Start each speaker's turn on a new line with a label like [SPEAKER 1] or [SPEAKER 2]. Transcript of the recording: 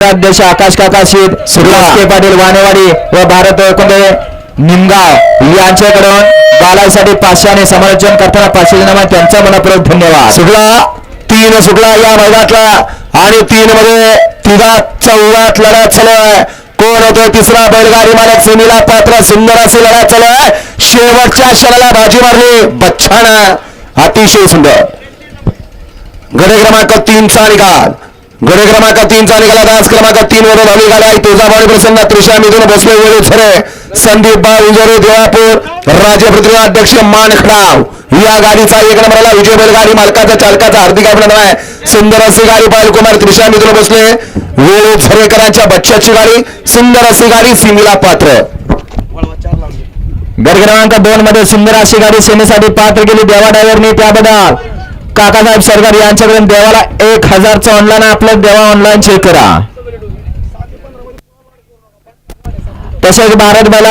[SPEAKER 1] अध्यक्ष आकाश काका शीत सुरेश के पाटील वानेवाडी व भारत कोंडे निमगाव यांच्याकडून बालासाठी पाचशे आणि समालोचन करताना पाचशे जणांना त्यांचा मनपूर्वक धन्यवाद.
[SPEAKER 2] सुटला तीन सुटला या मैदानातला आणि तीन मध्ये तिघा चौघात लढत चालू आहे कोण होतो तिसरा बैलगाडी मालक सुनीला पात्र सुंदर अशी लढत चालू आहे शेवटच्या क्षणाला बाजी मारली बच्छाना. अतिशय सुंदर. गडे क्रमांक तीनचा निकाल. गडे क्रमांक तीनचा निघाला दास क्रमांक तीन वरून धावली गाडी आहे. तुळजाभवानी प्रसन्न त्रिशा मिथून भोसले वेळू झरे संदीप बाळ उजरे देवापूर राज्य प्रतिनिधी अध्यक्ष मानखडाव या गाडीचा एक नंबरला विजय बैलगाडी मालकाचा चालकाचा हार्दिक अभिनंदन आहे. सुंदर असे गाडी पायल कुमार त्रिशा मिथून भोसले वेळू झरेकरांच्या बच्च्याची गाडी सुंदर असे गाडी सिमीला पात्र.
[SPEAKER 1] गड क्रमांक दोन मध्ये सुंदर अशी गाडी सेनेसाठी पात्र केली देवा डायव्हरने त्याबद्दल. काकासाहेब सरकार यांच्याकडून देवाला एक हजारचं ऑनलाईन आपलं देवा ऑनलाईन चेक करा. तसेच भारत मला